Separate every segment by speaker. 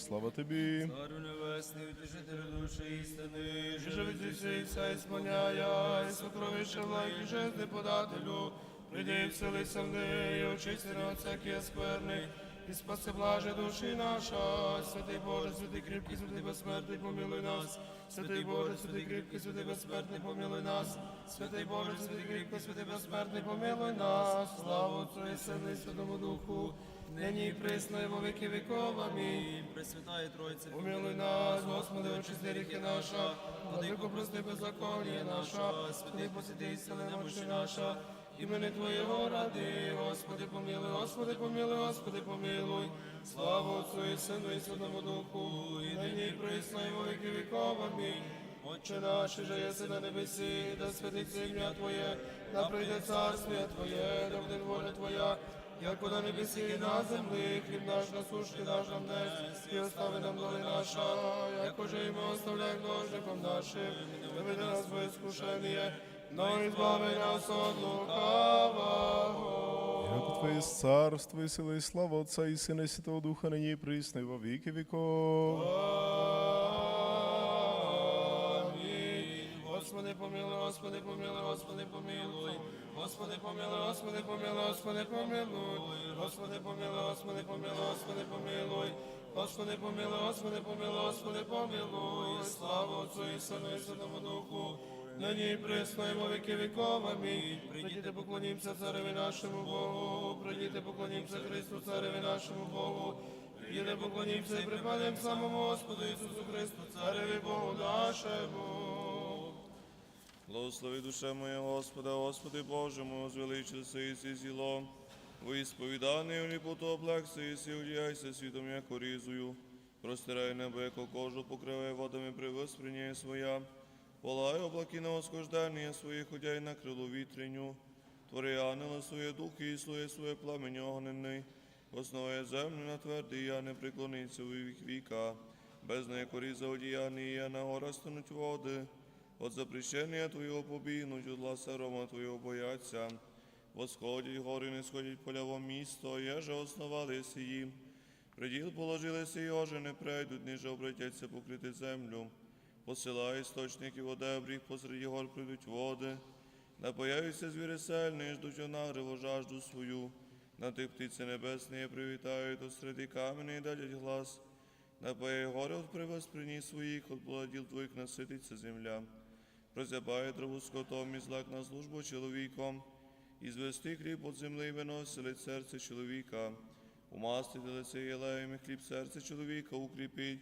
Speaker 1: Слава тобі.
Speaker 2: Царю небесний, утішителю душі істини,
Speaker 3: Же відзисися і склоняя, і сокровище благі жезди подателю, прийди і вселися в неї, очисти на всякі скверни, і спаси блаже душі наша, святий Боже, святий кріпкий, святий безсмертний, помилуй нас, святий Боже, святий кріпкий, святий безсмертний, помилуй нас, святий Боже, святий кріпкий, святий безсмертний, помилуй нас, славу Сину і Святому Духу, нині і присно, і во віки віков, амінь.
Speaker 2: Пресвятає Тройце,
Speaker 3: Помилуй нас, Господи, очисти гріхи наша, владико прости беззаконня наша, посіти і сили немощі наша, імени Твоєго ради, Господи, помилуй, Господи, помилуй, Господи, помилуй, слава Отцу і Сину і Святому Духу, і нині і присно, і во віки віков, амінь. Отче наш, же єси на небесі, да святиться ім'я Твоє, да прийде царствие Твоє, да буде воля Твоя, Яко на небесі і на землі, хліб наш насушний даш нам днес, і остави нам доли наша, яко же і ми оставляємо должником нашим, не веди нас в искушення, но і збави нас от лукавого.
Speaker 1: Яко Твоє царство і сила і слава Отця і Сина і Святого Духа, нині і присно, і во віки віков.
Speaker 3: Амінь. Господи помилуй, Господи помилуй, Господи помилуй, Господи помилуй, Господи помилуй, Господи помилуй, Господи помилуй, Господи помилуй, Господи помилуй, Господи помилуй, Господи помилуй, Господи помилуй, слава Отцу і Сину і Святому Духу, нині і присно, віки віков, амінь. Прийдіте, поклонімося цареві нашому Богу, прийдіте, поклонімося Христу, цареві нашому Богу, Прийдіте, поклонімося і припадемо самому Господу Ісусу Христу, цареві Богу нашому.
Speaker 4: Благослови душа моя Господа, Господи Боже мой, возвеличился и си зіло. Во ісповіданий ліпоту облегся і си одіяйся світом, як орізую. Простирай небо, яко кожу покривай водами при своя. Волай облаки на восхождання своїх, ходяй на крилу вітреню. Твори ангела своє духи і слує своє пламень огненний. Основає землю на твердий, я не преклониться у вік віка. Без неї коріза одіяний, я на гора стануть води. От запрещення Твоєго побігнуть, от ласа рома Твоєго бояться. Восходять гори, не сходять поляво місто, еже основалися їм. Приділ положилися і оже не прийдуть, ниже обратяться покрити землю. Посилай істочників одебріх, посеред гор прийдуть води. Напояються звіри сельні, ждуть онагриву жажду свою. На тих птиці небесні привітають, от камені дадять глас. Напояй горе от привосприні своїх, от плодів твоїх насититься земля. Прозябає траву скотом і злак на службу чоловіком, і звести хліб от земли виносили серце чоловіка. Умастити лице єлеєм і хліб серце чоловіка укріпіть.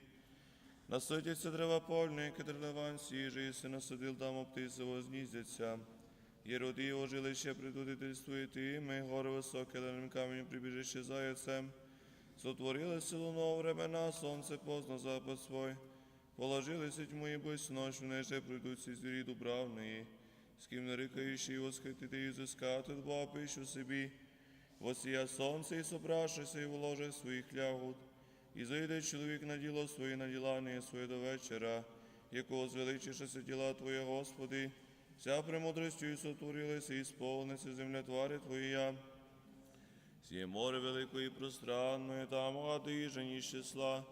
Speaker 4: Наситяться дерева польні, кедрлеван сіжі, і си насадил там птиці возніздяться. Єроди його жилище предудительствує ти, ми гори високе, леним каменем прибіжище заяцем. Сотворили село ново времена, сонце позна запад свой. Положилися тьму і без ночь, неже прийдуть ці звірі дубравної. З ким не рикаєш і восхитити і зискати, два пищу собі. Восія сонце і собравшися, і вложи своїх лягут. І зайде чоловік на діло своє, на ділання своє до вечора, якого звеличишеся діла Твоє, Господи, вся премудростю і сотворилися, і сповниться земля твари Твоя. Сіє море великое і пространное, там жени числа.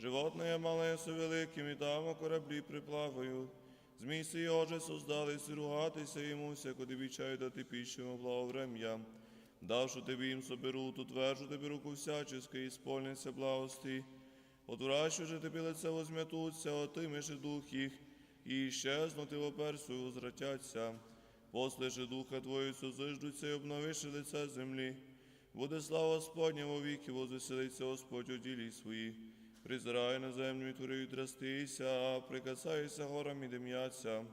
Speaker 4: Животное малое со великим, и там кораблі приплавають. Змій си йоже создались, і ругатися йому, всяко дивічаю дати пищу благоврем'я. Давши тобі їм соберу, утвержу тобі руку всяческа, і сповниться благости. Отвращу же тобі лице возм'ятуться, отимеш дух їх, і іщезнути в оперсу возвратяться. Послиши духа Твою, созиждуться, і обновиши лице землі. Буде слава Господня во віки, возвеселиться Господь у ділі свої. Призирай на землю і твори трястися, прикасайся горам і дим'яться.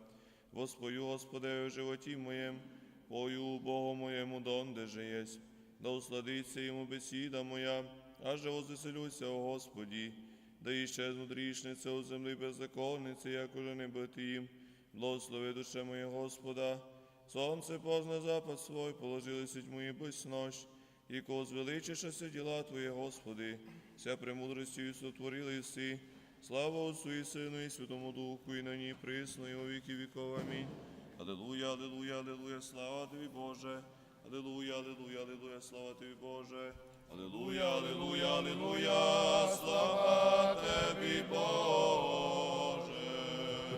Speaker 4: Воспою, Господи, в животі моєм, пою Богу моєму, донде же єсть. Да усладиться йому бесіда моя, аже возвеселюся, о Господі. Да іщезнуть річниця у землі беззаконниці, як уже не бити. Благослови душе моє Господа. Сонце позна запад свой, положилися тьму і без ночь якого звеличишася діла Твоє, Господи, вся премудростю сотворили си. Слава Отцу і Сину, і Святому Духу, і нині і присно, і у віки віков. Амінь. Аллилуйя, аллилуйя, аллилуйя, слава Тобі, Боже. Аллилуйя, аллилуйя, аллилуйя, слава Тобі, Боже. Аллилуйя, аллилуйя, аллилуйя, слава тобі, Боже.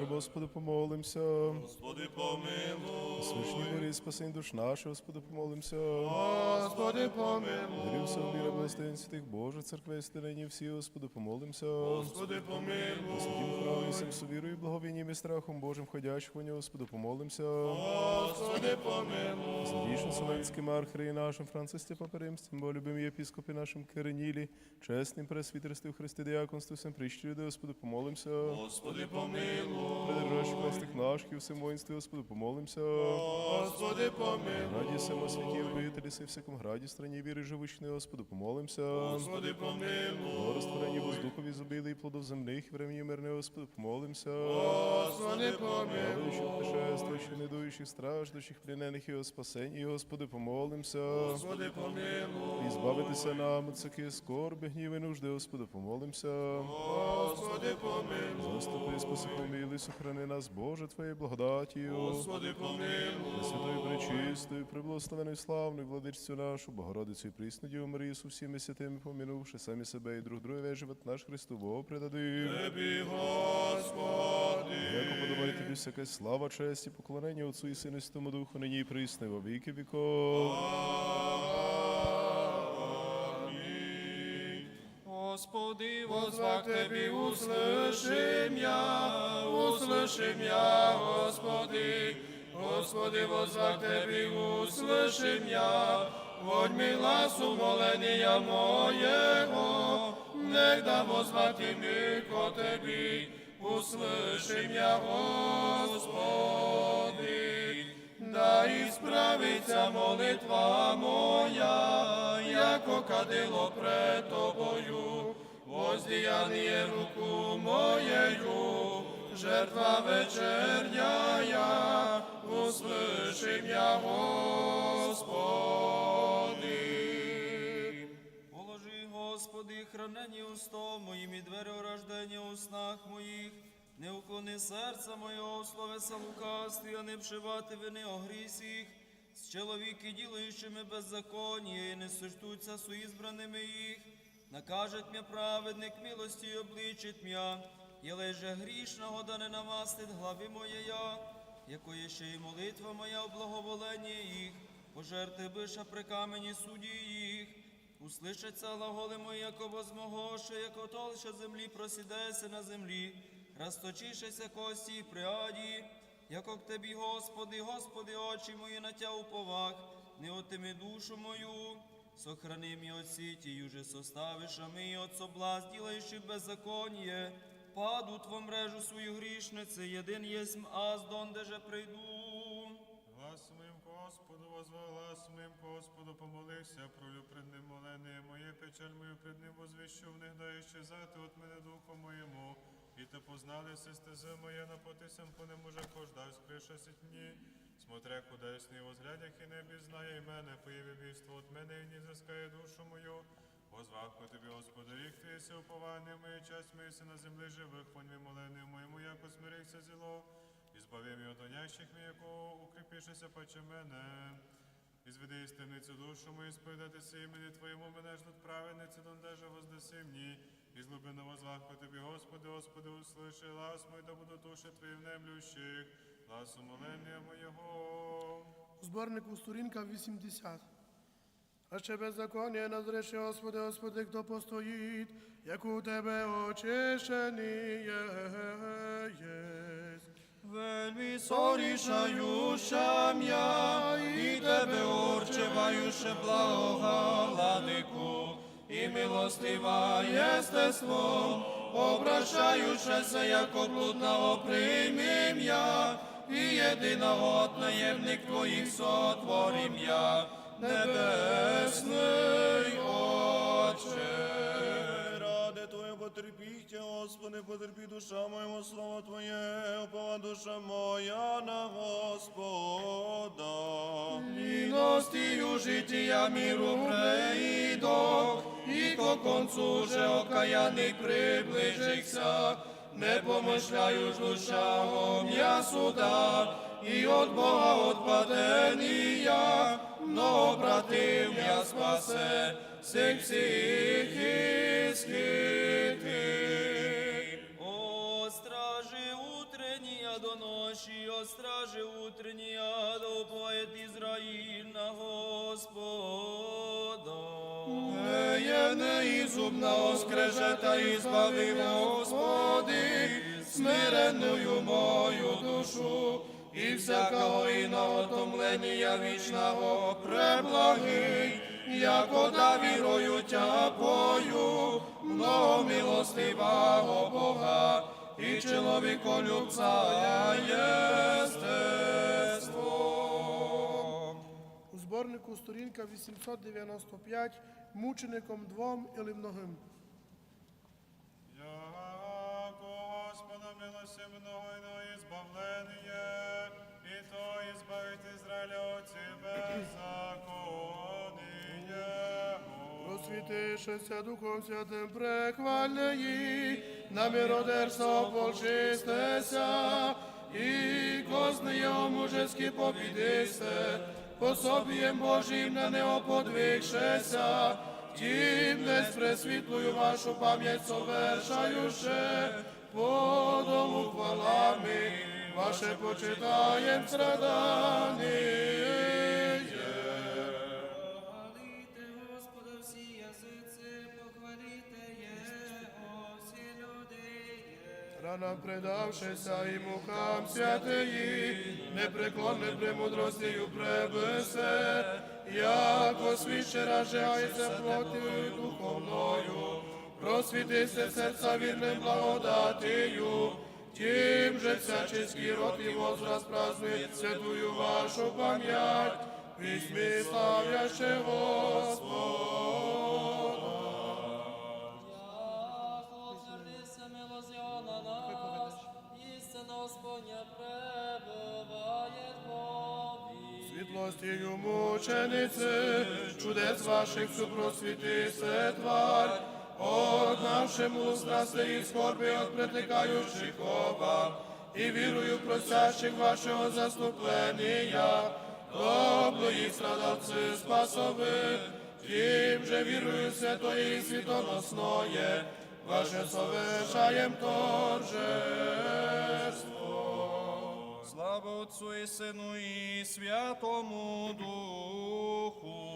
Speaker 1: Господи, помолимся.
Speaker 4: Господи, помилуй.
Speaker 1: Свишні мирі, спасень душ наших, Господи, помолимся.
Speaker 3: Господи, помилуй.
Speaker 1: Мирі всього міра, святих Божих, церкви, стелені всі, Господи, помолимся.
Speaker 4: Господи, помилуй.
Speaker 1: Святім храмі, всім совірою, благовінням і страхом Божим, ходячих у нього, Господи, помолимся.
Speaker 4: Господи, помилуй.
Speaker 1: Святішим Вселенським архиереї нашим, Францисті Паперимстим, бо любим єпіскопі нашим Киринілі, чесним пресвітерстві в Христі Діаконстві, всім прищі люди, Господи, помолимся.
Speaker 4: Господи, помилуй.
Speaker 1: Придержащих власних наших і всім воїнстві, Господи, помолимся.
Speaker 4: Господи, помилуй.
Speaker 1: Раді семо святі обителі, си всяком граді, страні віри живучний, Господи, помолимся.
Speaker 4: Господи, помилуй.
Speaker 1: Благорозтворені воздухові зубили і плодов земних, і времені мирне, Господи, помолимся.
Speaker 4: Господи, помилуй.
Speaker 1: Радуючих путешествуючих, недуючих, страждущих, плінених і о спасенні, Господи, помолимся.
Speaker 4: Господи, помилуй.
Speaker 1: І збавитися нам всякої скорби, гніви, нужди, Господи, помолимся.
Speaker 4: Господи, помилуй.
Speaker 1: Заступи, спаси, помилуй, сохрани нас, Боже, Твоєю благодатію.
Speaker 4: Господи, помилуй.
Speaker 1: Святою пречистою, приблагословеною славною владичцю нашу, Богородицю і присну Діву Марію, з усіми святими помінувши самі себе і друг друге живот наш Христу Богу предадим.
Speaker 4: Тебі, Господи.
Speaker 1: Яко подобає тобі всяка слава, честь і поклонення Отцу і Сину і Святому Духу, нині і присно, во віки віков.
Speaker 3: Господи, возвах Тебе, услышим я, услышим я, Господи. Господи, возвах Тебе, услышим я, Водьми гласу моления моего, негда возвати ми ко Тебе, услышим я, Господи. Да ісправиться молитва моя, яко кадило пред тобою, воздіяние руку моєю, жертва вечерняя, услышим я, Господи.
Speaker 2: Положи, Господи, хранені устом моїм і двері рождення у снах моїх. Не уклони серця моєго, словеса лукавстві, а не вшивати вини о грісіх. З чоловіки, ділаючими беззаконня, і не сущтуться з избраними їх. Накажет м'я праведник милості обличить м'я, єлей же грішного, да не намастить глави моєя, якої ще й молитва моя в благоволенні їх, пожерти биша при камені судді їх. Услышаться глаголи мої, яко возмогоше, яко толща землі просідеся на землі, розточишеся кості і пряді, яко к Тебі, Господи, Господи, очі мої на Тя уповах, не отими душу мою, сохрани мій от сіті, уже составиш, а ми от соблазн, ділаючи беззаконие, паду Тво мрежу свою грішниці, єдин єсмь аз, донде же прийду.
Speaker 5: Глас моїм Господу, возвав глас моїм Господу, помолився, пролю пред ним моление моє, печаль мою пред ним возвіщу, в них дай щезати от мене духу моєму. І те познали стези моє, на потисям по ним уже пождав, скриша сітні. Смотря куда возглядях і не бізнає і мене, появи вівство от мене і не заскає душу мою. Возвах по тобі, Господи, рік твій си уповання моє, часть моя на землі живих, понь моление моєму, яко смирихся зіло. І збави мій от мій, якого укріпішися паче мене. І зведи істинницю душу мою, сповідатися імені Твоєму, мене ждуть праведниці, дондеже воздаси мені. І з глибини возвах по Тобі, Господи, Господи, услиши, лас мой, да буду душі Твої внемлющих, лас умолення моєго.
Speaker 3: У зборнику сторінка 80. А ще беззаконня назреши, Господи, Господи, хто постоїть, як у Тебе очищений єсть.
Speaker 2: Вельми сорішающам я, і тебе орчеваюше благога, владику, і милостива єстество, обращаючеся, як облудного приймім я, і єдиного наємник твоїх сотворим я, небесний Отче.
Speaker 4: Потерпіть, Господи, потерпі душа моєму, слово Твоє, упова душа моя на Господа.
Speaker 2: Милостью жития миру преидох, и ко концу же окаянный приближихся, не помышляю ж душам я суда, и от Бога отпадения, но обратив я спасе,
Speaker 6: всіх всіх ісхитих.
Speaker 2: О, стражи утреннія до ночі, о, стражи утреннія, да уповает Ізраїль на Господа.
Speaker 6: Єне і зубна скрежета і збави, Господи, смиренную мою душу, і всякого іного томлення вічного преблагий, яко да вірою тяпою, много милостивого Бога, і чоловіколюбця єстество.
Speaker 3: У зборнику сторінка 895 мучеником двом или многим.
Speaker 5: Яко Господа милосердного і избавлення, то избавить Израиля от беззаконие.
Speaker 3: Просвітишеся Духом Святим прехвальнеї, на миродерство полчистеся, і козни його мужески побідисте, пособієм Божим на неоподвигшеся, тим десь пресвітлую вашу пам'ять совершающе, подому хвалами, ваше почитаєм страданиє.
Speaker 7: Похвалите Господа всі язиці, похвалите Його всі люди.
Speaker 3: Рана предавшися і мукам святиї, непреклонне премудростію пребесе, яко свіще ражається плотю духовною, просвітися серця вірним благодатію, тим же всяческий род і возраст празднует святую вашу пам'ять, письми славяще Господа.
Speaker 7: Отвернися милостью на нас, істина Господня пребывает Бобі.
Speaker 3: Світлостію мучениці, чудес ваших супросвіти се тварь, от нашему страсти і скорби от притикаючих оба, і вірую просящих вашого заступлення, добро і страдавці спасови, тим же вірую святої і світоносноє, ваше совершаєм торжество.
Speaker 6: Слава Отцу і Сину і Святому Духу.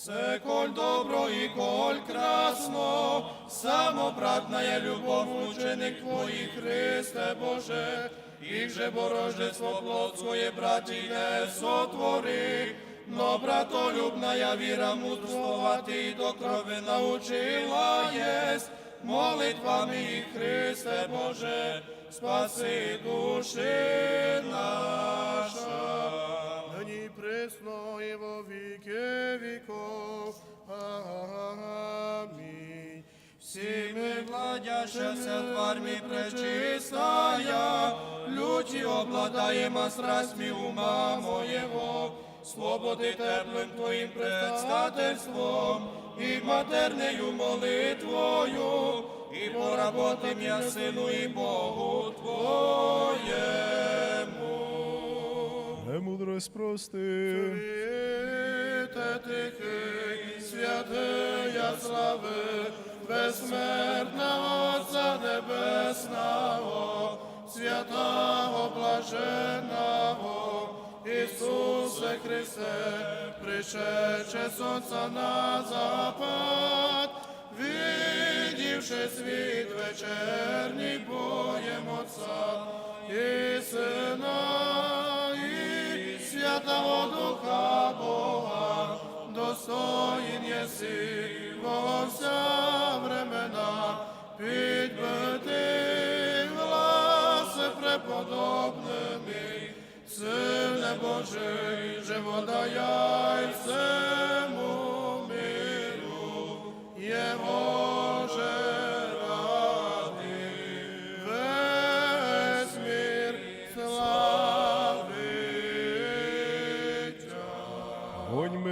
Speaker 3: Все коль добро и коль красно, самобратная любовь мученик Твоих, Христе Боже, их же борождество плод своє, браті, не сотвори, но братолюбная віра мудрствовати до крови научила єсть, молитвами і Христе Боже, спаси душі наша. Присно і во віки віков. Амінь.
Speaker 6: Всіми владящася тварми пречистая, люті обладаема страстьми ума моєго, свободи теплим Твоїм предстательством, і матернею молитвою, і поработим я сину і Богу Твоєму.
Speaker 1: Премудрость прости.
Speaker 3: Світе тихий, святия слави, безсмертного Отця Небесного, святого блаженного, Ісусе Христе, пришедше сонця на запад, видівши світ вечерній боєм Отця і Сина, єси во преподобними, Сине Божий, живодаяй всему миру, Його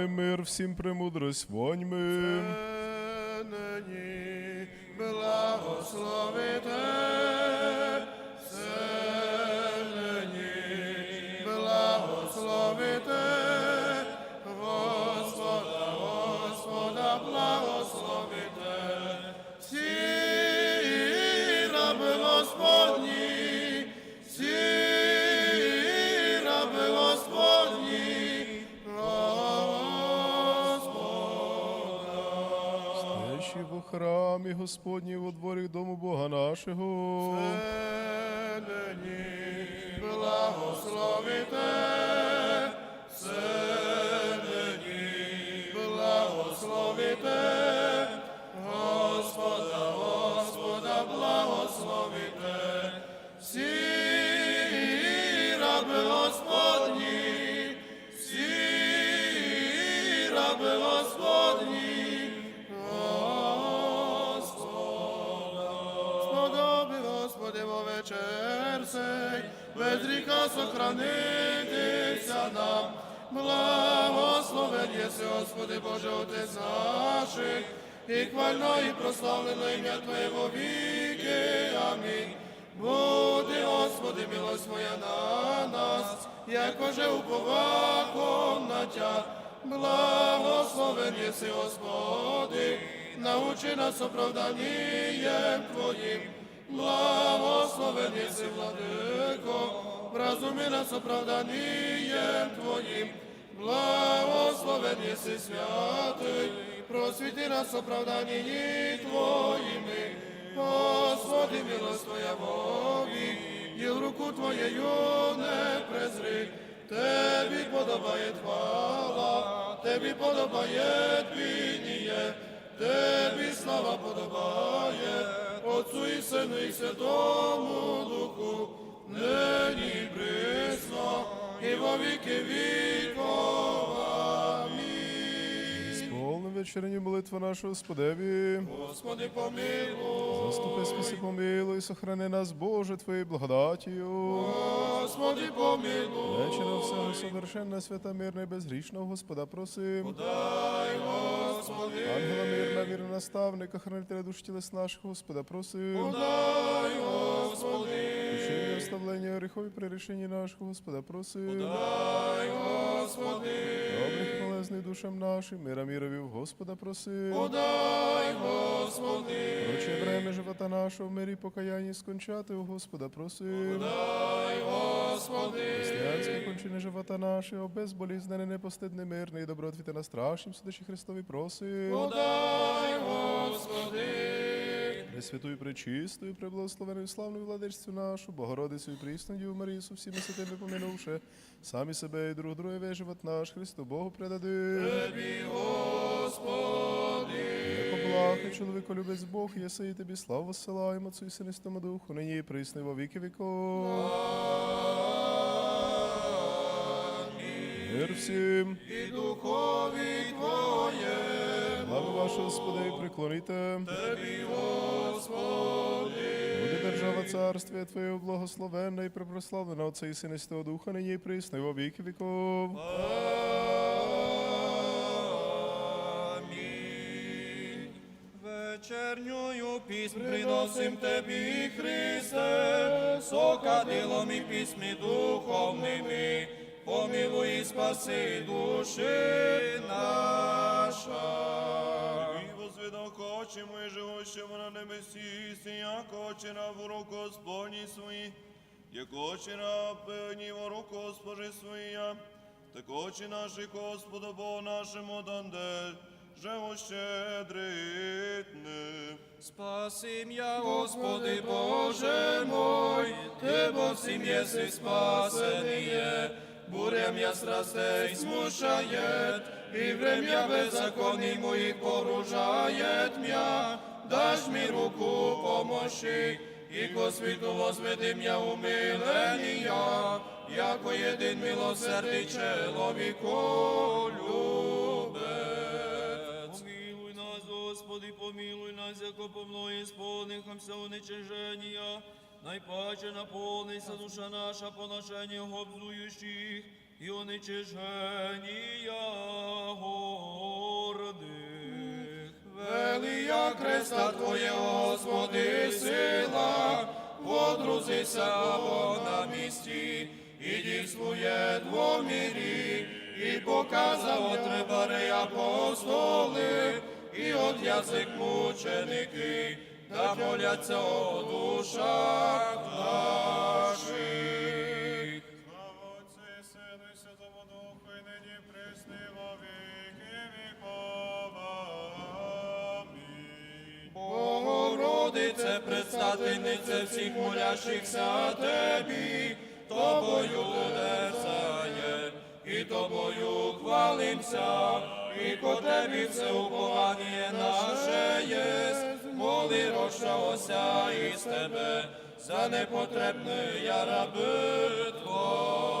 Speaker 3: мир,
Speaker 1: всім премудрость, воньми.
Speaker 3: Нині
Speaker 1: Господні во дворі дому Бога нашого.
Speaker 3: Нині гріха сохранитися нам. Благословен єси, Господи, Боже, Отець наших, і хвально і прославлено ім'я Твоє во віки. Амінь. Буде, Господи, милость Твоя на нас, якоже уповахом на Тя. Благословен єси, Господи, научи нас оправданням Твоїм. Благословен єси, Владико, вразуми нас оправданням Твоїм. Благословен єси, святий, просвіти нас оправданні Твоїми. Господи, милость Твоя і в руку Твоєю не презри. Тебі подобає хвала, Тебі подобає пініє, Тебі слава подобає, Отцу і Сину і Святому Духу, нині присно, і во віки. Амінь.
Speaker 1: Сповни вечерні молитва наша Господеві.
Speaker 3: Господи, помилуй,
Speaker 1: Заступи, спаси, помилуй, сохрани нас, Боже, Твоєю благодатію.
Speaker 3: Господи, помилуй.
Speaker 1: Вечора всього совершенна, свята, мирна і безгрішного Господа просим.
Speaker 3: Дай, Господи,
Speaker 1: Ангела мирна, вірна наставника, хранителя душ тілес наших, Господа просим.
Speaker 3: дай, Господи,
Speaker 1: оставлення гріхов і при рішенні нашого, Господа просим.
Speaker 3: дай, Господи,
Speaker 1: Добрих полезних душам нашим, мира мірові, Господа просим.
Speaker 3: дай, Господи,
Speaker 1: Проче время живота нашого, в мирі покаянні скончати, у Господа просим.
Speaker 3: дай, Господи,
Speaker 1: Християнське кончини живота нашого, безболізнене, непостидне, мирне і добротвіте на страшнім судачі Христові просим.
Speaker 3: дай, Господи,
Speaker 1: Пресвятую, пречистою, преблагословеною, славною владичцю нашу, Богородицю і прісну Діву Марію, со всіми святими помінувши, самі себе і друг друге весь живот наш, Христу Богу предадим.
Speaker 3: Тобі, Господи,
Speaker 1: Яко блахи, чоловіко любець Бог, єси і тобі славу посилаємо, Отцю і Синистому Духу, нині і присно, і во віки віков. Мир всім.
Speaker 3: і духові Твоє,
Speaker 1: Слава вашого Господа і приклоніте.
Speaker 3: Тобі, Господи,
Speaker 1: Буде держава царствія Твоє благословенна і препрославлена Отця і Сина Святого Духа, нині і присно, і во віки віков.
Speaker 3: Амінь.
Speaker 2: Вечернюю піснь приносим Тебі, Христе, сокадилом і пісмі духовними, помилуй і спаси душі наша.
Speaker 4: Небесі, сіяко очі на ворог Господні свої, як очі на певні ворог Господи своя, так очі наші Господа Бога нашому данде, живо щедритне.
Speaker 2: Спаси м'я, Господи Боже мой, Ти бо всім єси спасеніє, буря м'я страстей смущає, і врем'я беззаконний моїх поружає м'я, даш мі руку помощи, і ко світу возведи м'я умилення, яко єдин милосердий чоловіку любець. Помилуй нас, Господи, помилуй нас, яко помно ісполнихамся уничиження, найпаче наповнися душа наша поношенням обзуючих і уничиження гордих.
Speaker 3: Велія креста Твоє, Господи, сила, водрузися на місці, і дійствує двомірі, і показав отребари апостоли, і от язик мученики, та моляться о душах наших.
Speaker 6: Богородице, предстательнице всіх молящихся Тебі, Тобою дерзає, і Тобою хвалимся, і по Тебі все уповання наше єсть. Моли рощався із Тебе, за непотребне я раби Твоя.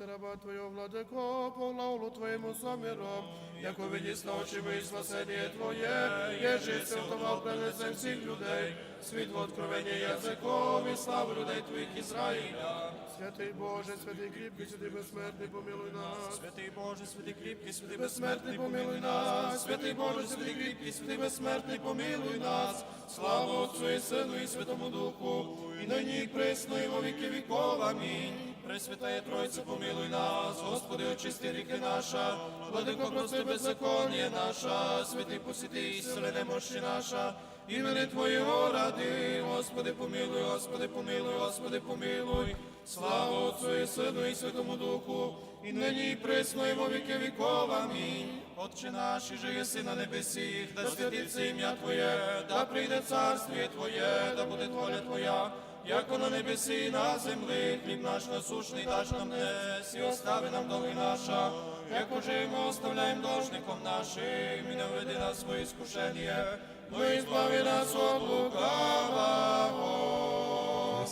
Speaker 3: Не раба Твоєго, владико, по лаулу Твоєму саміром, як видіс на очі ви спасення Твоє, єже святував принесе всіх людей, світ в откровення язиков і славу людей Твоїх Ізраїля. Святий Боже, святий кріпкий, святий безсмертний, помилуй нас.
Speaker 6: Святий Боже, святий кріпкий, святий
Speaker 3: Безсмертний помилуй нас, святий Боже, святий кріпкий, святий безсмертний помилуй нас. Слава Отцю і Сину і Святому Духу, і нині і присно, і во віки віков. Амінь. Пресвятає Тройце, помилуй нас, Господи, очисти ріки наша, владико, прости беззаконня наша, святий посіти і сили немощі наша, імени Твоєго ради, Господи, помилуй, Господи, помилуй, Господи, помилуй. Слава Отцю і Сину і Святому Духу, і нині і присно, і во віки віков. Амінь. Отче наш, і же єси на небесіх, да святиться ім'я Твоє, да прийде царствіє Твоє, да буде воля Твоя, яко на небесі і на землі, хліб наш насушний даш нам днес, і остави нам доли наша, як уже ми оставляємо должником нашим, і не введи нас в іскушення, но і збави нас от лукавого.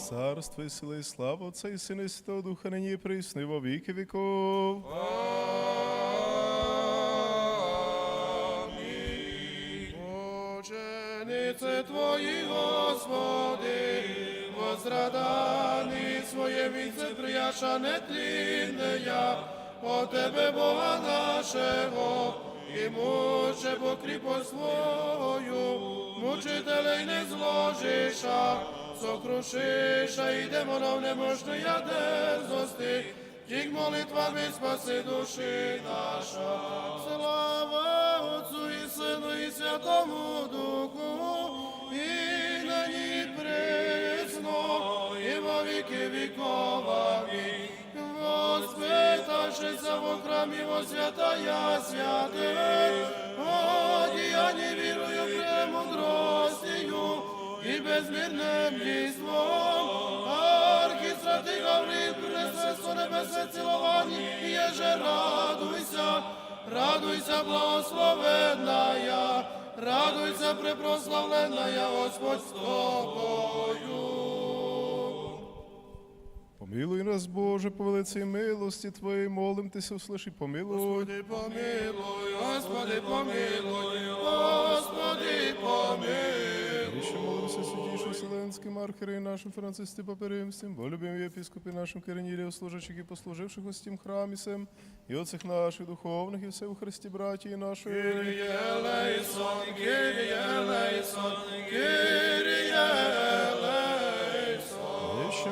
Speaker 1: Царство і сила і слава Отця і Сина і Святого Духа нині і присно і во віки віков.
Speaker 3: Ученице Твої, Господи, возрадані своє вінце прияша нетління, о Тебе, Бога нашого, і муче покріпо свою, мучителей не зложиша, сокрушиша і демонов неможної дерзости, тік молитвами спаси душі наша. Слава Отцу і Сину і Святому Духу, і нині і присно, і во віки віков. Воспитавшися в храмі во святая святих, одіянні вірою премудростію і безмірним дійством. Архістратий Гаврил принесе со небесе і єже радуйся, радуйся, благословенная, радуйся, препрославленная, Господь з тобою.
Speaker 1: Помилуй нас, Боже, по великій милості Твоїй, молим Тися, услыши, помилуй.
Speaker 3: Господи, помилуй, Господи, помилуй, Господи, помилуй.
Speaker 1: І ще молимося святішим Вселенським архиереї нашим Францисти Паперимстим, бо любим єпископі нашим Киринілів, служачих і послуживших у стім храмі сем, і оцих наших духовних, і все у Христі братії наші.
Speaker 3: Kyrie eleison, Kyrie eleison, Kyrie eleison.
Speaker 1: І ще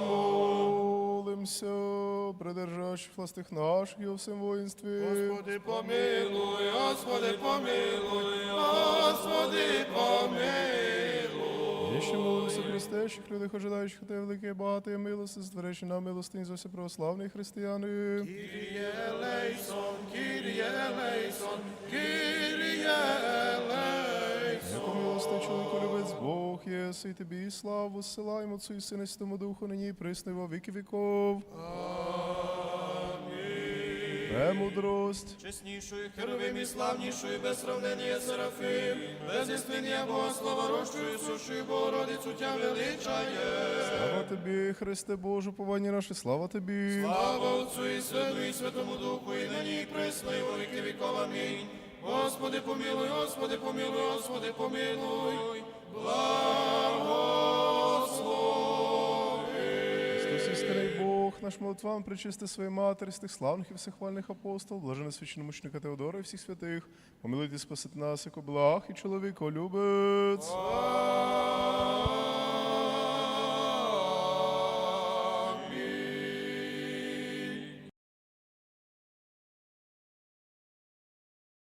Speaker 1: молимся, придержащих властих наших і у всім воїнстві.
Speaker 3: Господи, помилуй, Господи, помилуй, Господи, помилуй.
Speaker 1: І ще молимося христящих людях, ожидаючих те велике багате милости, створячи нам милостині за все православні християни.
Speaker 3: Kyrie eleison, Kyrie eleison, Kyrie
Speaker 1: чоловіку любець Бог єси, і тобі і славу зсилаємо Отцю і Сину Святому Духу, нині і во віки віков. Премудрость.
Speaker 3: Чеснішою, херовим і славнішою, без сравнення Серафим, без істиння Богослова, рощою, сушою, Богородицю тя величає.
Speaker 1: Слава тобі, Христе Боже, повання наше, слава тобі.
Speaker 3: Слава Отцу і Сину і Святому Духу, і нині і присно, і во віки віков. Амінь. Господи, помилуй, Господи, помилуй, Господи, помилуй. Благослови.
Speaker 1: Бог, наш молитвам причисти своїй матері, з тих славних і всехвальних апостол, блажене священномучника Теодора і всіх святих, помилуйте спасити нас, як благ і чоловіко любець.